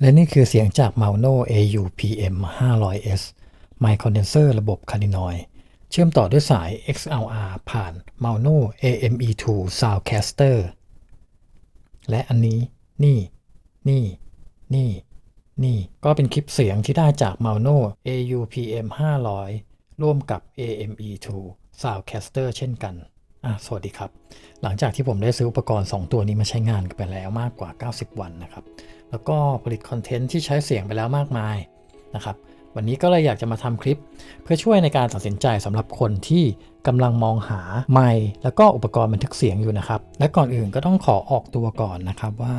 และนี่คือเสียงจาก Mauno AU-PM 500S ไมค์คอนเดนเซอร์ระบบคารินอยเชื่อมต่อด้วยสาย XLR ผ่าน Mauno AME2 Soundcaster และอันนี้ นี่ นี่ นี่ นี่ ก็เป็นคลิปเสียงที่ได้จาก Mauno AU-PM 500 ร่วมกับ AME2 Soundcaster เช่นกันอะสวัสดีครับ หลังจากที่ผมได้ซื้ออุปกรณ์ 2 ตัวนี้มาใช้งานกันไปแล้วมากกว่า 90 วันนะครับ แล้วก็ผลิตคอนเทนต์ที่ใช้เสียงไปแล้วมากมายนะครับ วันนี้ก็เลยอยากจะมาทำคลิป เพื่อช่วยในการตัดสินใจสำหรับคนที่กำลังมองหาไมค์แล้วก็อุปกรณ์บันทึกเสียงอยู่นะครับ และก่อนอื่นก็ต้องขอออกตัวก่อนนะครับว่า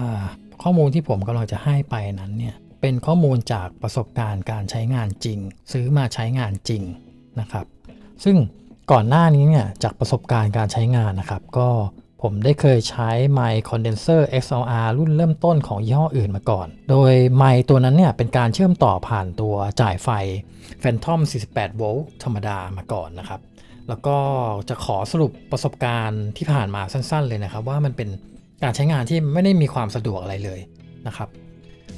ข้อมูลที่ผมกำลังจะให้ไปนั้นเนี่ยเป็นข้อมูลจากประสบการณ์การใช้งานจริง ซื้อมาใช้งานจริงนะครับ ซึ่งก่อนหน้านี้เนี่ยจากประสบการณ์การใช้งานนะครับ ก็ ผมได้เคยใช้ไมค์คอนเดนเซอร์ XLR รุ่นเริ่มต้นของยี่ห้ออื่นมาก่อน โดยไมค์ตัวนั้นเนี่ยเป็นการเชื่อมต่อผ่านตัวจ่ายไฟ Phantom 48 โวลต์ธรรมดามาก่อนนะครับ แล้วก็จะขอสรุปประสบการณ์ที่ผ่านมาสั้น ๆ เลยนะครับ ว่ามันเป็นการใช้งานที่ไม่ได้มีความสะดวกอะไรเลยนะครับ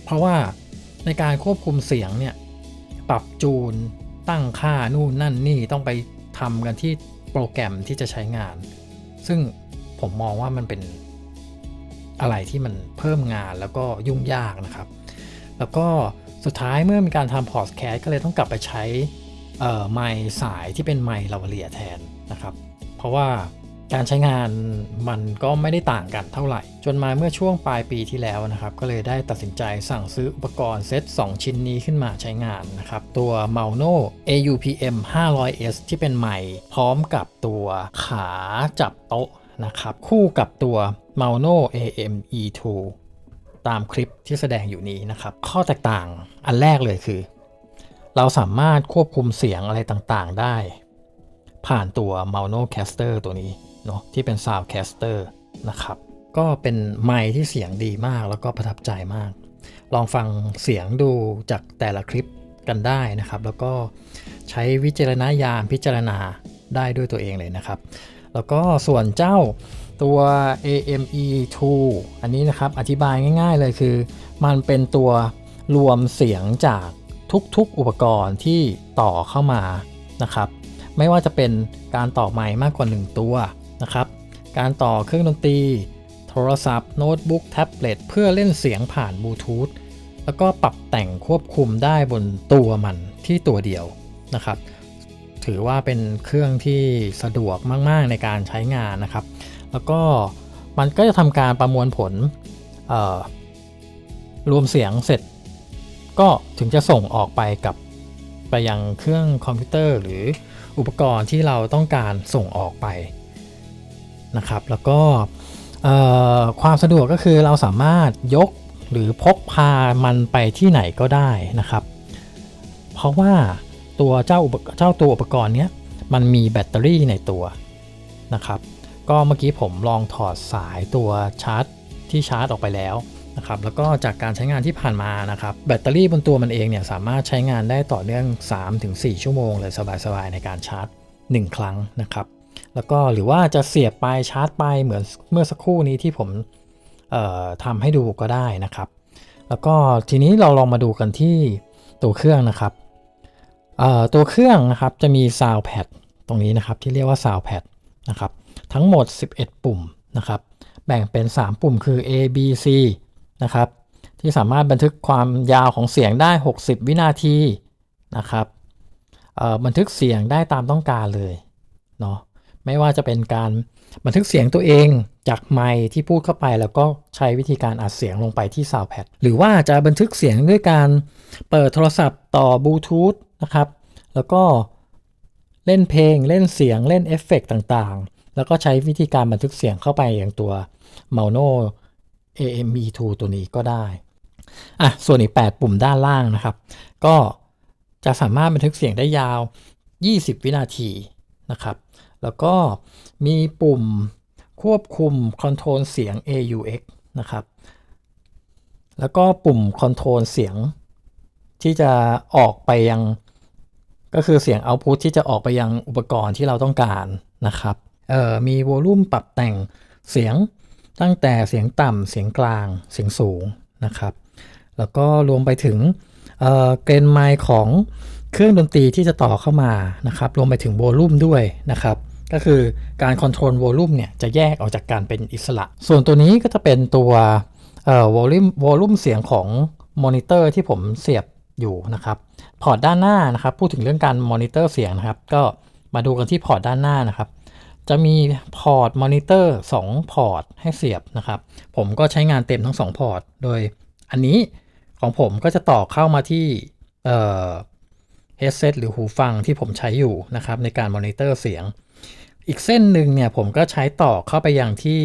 เพราะว่าในการควบคุมเสียงเนี่ยปรับจูนตั้งค่านู่นนั่นนี่ต้องไปทำกันที่โปรแกรมที่จะใช้งาน ซึ่ง ผมมองว่ามันเป็นอะไรที่มันเพิ่มงานแล้วก็ยุ่งยากนะครับ แล้วก็สุดท้ายเมื่อมีการทำพอดแคสต์ก็เลยต้องกลับไปใช้ไมค์สายที่เป็นไมค์ลาวเลียแทนนะครับ เพราะว่าการใช้งานมันก็ไม่ได้ต่างกันเท่าไหร่ จนมาเมื่อช่วงปลายปีที่แล้วนะครับ ก็เลยได้ตัดสินใจสั่งซื้ออุปกรณ์เซต 2 ชิ้นนี้ขึ้นมาใช้งานนะครับ ตัว Mauno AUPM 500S ที่เป็นไมค์พร้อมกับตัวขาจับโต๊ะ นะครับ คู่กับตัว Mauno AME2 ตามคลิปที่แสดงอยู่นี้นะครับ ข้อแตกต่างอันแรกเลยคือ เราสามารถควบคุมเสียงอะไรต่างๆได้ ผ่านตัว Mauno Caster ตัวนี้เนาะที่เป็น Soundcaster นะครับ ก็เป็นไมค์ที่เสียงดีมากแล้วก็ประทับใจมาก ลองฟังเสียงดูจากแต่ละคลิปกันได้นะครับ แล้วก็ใช้วิจารณญาณพิจารณาได้ด้วยตัวเองเลยนะครับ แล้วก็ส่วนเจ้าตัว AME2 อันนี้นะครับอธิบายง่าย ๆ เลยคือ มันเป็นตัวรวมเสียงจากทุกๆอุปกรณ์ที่ต่อเข้ามานะครับ ไม่ว่าจะเป็นการต่อไมค์มากกว่า 1 ตัวนะครับ การต่อเครื่องดนตรี โทรศัพท์ โน้ตบุ๊กแท็บเล็ตเพื่อเล่นเสียงผ่านบลูทูธแล้วก็ปรับแต่งควบคุมได้บนตัวมันที่ตัวเดียวนะครับ ถือว่าเป็นเครื่องที่สะดวกมากๆในการใช้งานนะครับ แล้วก็มันก็จะทำการประมวลผลรวมเสียงเสร็จ ก็ถึงจะส่งออกไปกับไปยังเครื่องคอมพิวเตอร์หรืออุปกรณ์ที่เราต้องการส่งออกไปนะครับ แล้วก็ความสะดวกก็คือเราสามารถยกหรือพกพามันไปที่ไหนก็ได้นะครับ เพราะว่า ตัวเจ้าเจ้าตัวอุปกรณ์เนี้ยมันมีแบตเตอรี่ในตัวนะครับ ก็เมื่อกี้ผมลองถอดสายตัวชาร์จที่ชาร์จออกไปแล้วนะครับ แล้วก็จากการใช้งานที่ผ่านมานะครับ แบตเตอรี่บนตัวมันเองเนี่ยสามารถใช้งานได้ต่อเนื่อง 3-4 ชั่วโมงเลยสบายๆในการชาร์จ 1 ครั้งนะครับ แล้วก็หรือว่าจะเสียบไปชาร์จไปเหมือนเมื่อสักครู่นี้ที่ผมทำให้ดูก็ได้นะครับ แล้วก็ทีนี้เราลองมาดูกันที่ตัวเครื่องนะครับ ตัวเครื่องนะครับจะมี Sound Pad ตรงนี้นะครับที่เรียกว่า Sound Pad นะครับทั้งหมด 11 ปุ่มนะครับแบ่งเป็น 3 ปุ่มคือ A B C นะครับที่สามารถบันทึกความยาวของเสียงได้ 60 วินาทีนะครับบันทึกเสียงได้ตามต้องการเลยเนาะไม่ว่าจะเป็นการบันทึกเสียงตัวเองจากไมค์ที่พูดเข้าไปแล้วก็ใช้วิธีการอัดเสียงลงไปที่ Soundpad หรือว่าจะบันทึกเสียงด้วยการเปิดโทรศัพท์ต่อบลูทูธนะครับ แล้วก็เล่นเพลงเล่นเสียงเล่นเอฟเฟกต่างๆ แล้วก็ใช้วิธีการบันทึกเสียงเข้าไปอย่างตัว Mauno AME2 ตัวนี้ก็ได้อะส่วนอีก 8 ปุ่มด้านล่างนะครับ ก็จะสามารถบันทึกเสียงได้ยาว 20 วินาทีนะครับ แล้วก็มีปุ่มควบคุมคอนโทรลเสียง AUX นะครับ แล้วก็ปุ่มคอนโทรลเสียงที่จะออกไปยัง ก็คือเสียงเอาพุทที่จะออกไปยังอุปกรณ์ที่เราต้องการนะครับมีวอลลุ่มปรับแต่งเสียงตั้งแต่เสียงต่ำเสียงกลางเสียงสูงนะครับ แล้วก็รวมไปถึงเกรนไมค์ของเครื่องดนตรีที่จะต่อเข้ามานะครับ รวมไปถึงโวลูมด้วยนะครับ ก็คือการคอนโทรลโวลูมเนี่ยจะแยกออกจากการเป็นอิสระ ส่วนตัวนี้ก็จะเป็นตัวเอ่อโวลูมโวลูมเสียงของมอนิเตอร์ที่ผมเสียบ อยู่นะครับ พอร์ตด้านหน้านะครับ พูดถึงเรื่องการมอนิเตอร์เสียงนะครับ ก็มาดูกันที่พอร์ตด้านหน้านะครับ จะมีพอร์ตมอนิเตอร์2พอร์ตให้เสียบนะครับ ผมก็ใช้งานเต็มทั้ง 2 พอร์ต โดยอันนี้ของผมก็จะต่อเข้ามาที่เอ่อ headset หรือหูฟังที่ผมใช้อยู่นะครับ ในการมอนิเตอร์เสียง อีกเส้นหนึ่งเนี่ยผมก็ใช้ต่อเข้าไปยังที่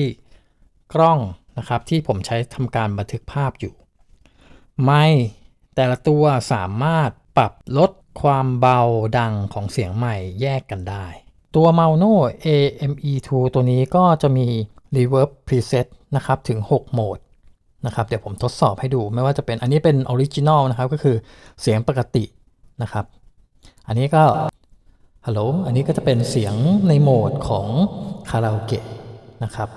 กล้องนะครับ ที่ผมใช้ทำการบันทึกภาพอยู่ ไมค์ แต่ละตัวสามารถปรับลดความเบาดังของเสียงใหม่แยกกันได้ ตัว Mauno AME2 ตัวนี้ก็จะมี Reverb Preset นะครับถึง 6 โหมดนะครับเดี๋ยวผมทดสอบให้ดูไม่ว่าจะเป็นอันนี้เป็น Original นะครับก็คือเสียงปกตินะครับ อันนี้ก็ฮัลโหลอันนี้ก็จะเป็นเสียงในโหมดของคาราโอเกะนะครับ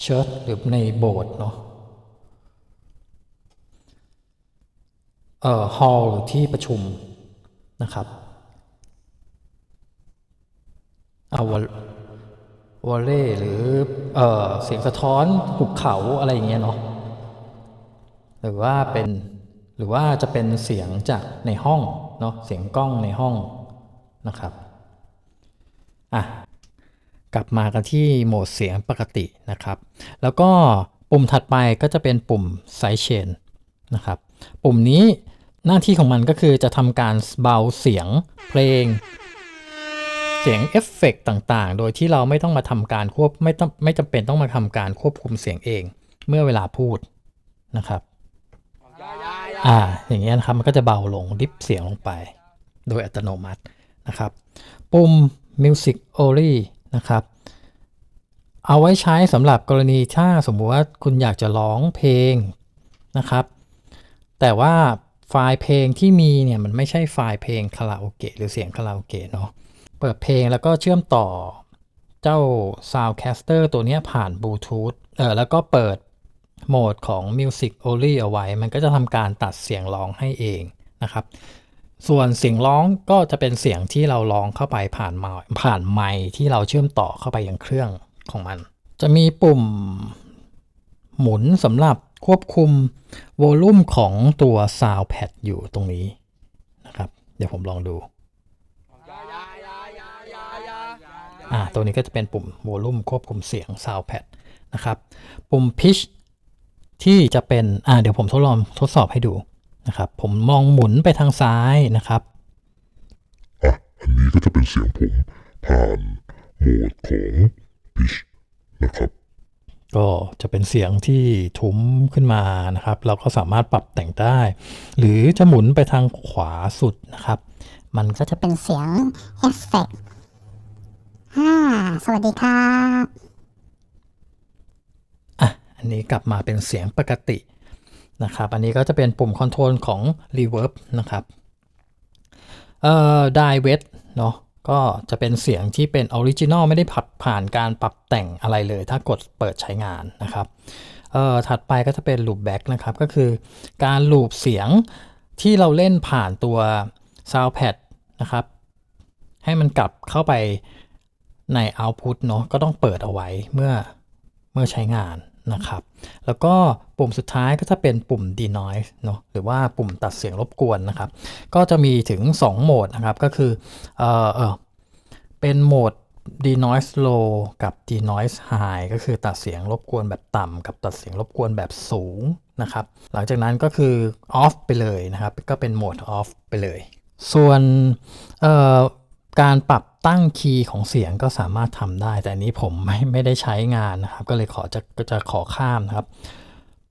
เชิร์หรือในโบสถ์เนาะ เอ่อฮอลล์หรือที่ประชุมนะครับเอาวอลวอลเล่หรือเอ่อเสียงสะท้อนหุบเขาอะไรอย่างเงี้ยเนาะหรือว่าเป็นหรือว่าจะเป็นเสียงจากในห้องเนาะเสียงกล้องในห้องนะครับอะกลับมากันที่โหมดเสียงปกตินะครับ แล้วก็ปุ่มถัดไปก็จะเป็นปุ่ม Side Chain นะครับ ปุ่มนี้ หน้าที่ของมันก็คือจะทำการเบาเสียงเพลง เสียงเอฟเฟกต์ต่างๆ โดยที่เราไม่ต้องมาทำการควบไม่ต้องไม่จำเป็นต้องมาทำการควบคุมเสียงเอง เมื่อเวลาพูดนะครับอ่าอย่างเงี้ยนะครับมันก็จะเบาลงดิฟเสียงลงไป โดยอัตโนมัตินะครับ ปุ่ม Music Only นะครับ เอาไว้ใช้สำหรับกรณีถ้าสมมติว่าคุณอยากจะร้องเพลงนะครับ แต่ว่า ไฟล์เพลงที่มีเนี่ยมันไม่ใช่ไฟล์เพลงคาราโอเกะหรือเสียงคาราโอเกะเนาะเปิดเพลงแล้วก็เชื่อมต่อเจ้า Soundcaster ตัวนี้ผ่านบลูทูธเออแล้วก็เปิดโหมดของ Music Only เอาไว้ มันก็จะทำการตัดเสียงร้องให้เองนะครับ ส่วนเสียงร้องก็จะเป็นเสียงที่เราร้องเข้าไปผ่านไมค์ผ่านไมค์ที่เราเชื่อมต่อเข้าไปยังเครื่องของมัน จะมีปุ่มหมุนสำหรับ ควบคุมโวลูมของตัว Sound Pad อยู่ตรงนี้นะครับ เดี๋ยวผมลองดูอ่าตัวนี้ก็จะเป็นปุ่มโวลูมควบคุมเสียง Sound Pad นะครับ ปุ่ม Pitch ที่จะเป็นอ่าเดี๋ยวผมทดลองทดสอบให้ดูนะครับ ผมมองหมุนไปทางซ้ายนะครับอะอันนี้ก็จะเป็นเสียงผมผ่านโหมดของ pitch นะครับ ก็จะเป็นเสียงที่ทุ้มขึ้นมานะครับ เราก็สามารถปรับแต่งได้ หรือจะหมุนไปทางขวาสุดนะครับ มันก็ก็จะเป็นเสียงเอฟเฟกต์ฮ่าสวัสดีครับอะอันนี้กลับมาเป็นเสียงปกตินะครับ อันนี้ก็จะเป็นปุ่มคอนโทรลของ Reverb นะครับ เอ่อ Die w e t เนาะ ก็จะเป็นเสียงที่เป็นออริจินอลไม่ได้ผัดผ่านการปรับแต่งอะไรเลย ถ้ากดเปิดใช้งานนะครับเอ่อถัดไปก็จะเป็น Loop Back นะครับ ก็คือการลูปเสียงที่เราเล่นผ่านตัว Soundpad นะครับ ให้มันกลับเข้าไปใน Output เนาะก็ต้องเปิดเอาไว้เมื่อเมื่อใช้งาน นะครับ แล้วก็ปุ่มสุดท้ายก็จะเป็นปุ่ม denoise เนาะหรือว่าปุ่มตัดเสียงรบกวนนะครับ ก็จะมีถึง 2 โหมดนะครับ ก็คือเอ่อเออเป็นโหมด denoise low กับ denoise high ก็คือตัดเสียงรบกวนแบบต่ำกับตัดเสียงรบกวนแบบสูงนะครับ หลังจากนั้นก็คือ off ไปเลยนะครับ ก็เป็นโหมด off ไปเลย ส่วนเอ่อการปรับ ตั้งคีย์ของเสียงก็สามารถทำได้ แต่อันนี้ผมไม่ไม่ได้ใช้งานนะครับ ก็เลยขอจะจะขอข้ามนะครับ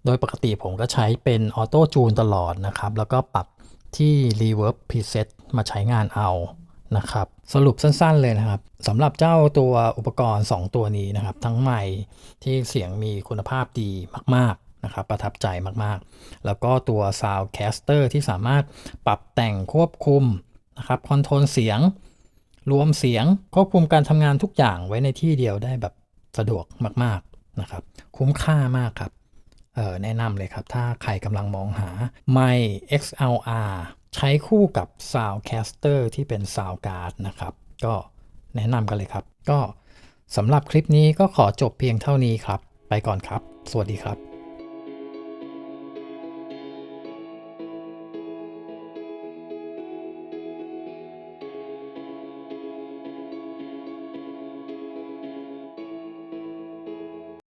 โดยปกติผมก็ใช้เป็นออโต้จูนตลอดนะครับ แล้วก็ปรับที่ Reverb Preset มาใช้งานเอานะครับสรุปสั้นๆเลยนะครับสำหรับเจ้าตัวอุปกรณ์ 2 ตัวนี้นะครับ ทั้งใหม่ที่เสียงมีคุณภาพดีมากๆนะครับ ประทับใจมากๆ แล้วก็ตัว Soundcaster ที่สามารถปรับแต่งควบคุมนะครับคอนโทรลเสียง รวมเสียงควบคุมการทำงานทุกอย่างไว้ในที่เดียวได้แบบสะดวกมากๆนะครับ คุ้มค่ามากครับเออแนะนำเลยครับ ถ้าใครกำลังมองหาไมค์ XLR ใช้คู่กับ Soundcaster ที่เป็น Sound Card นะครับ ก็แนะนำกันเลยครับ ก็สำหรับคลิปนี้ก็ขอจบเพียงเท่านี้ครับ ไปก่อนครับ สวัสดีครับ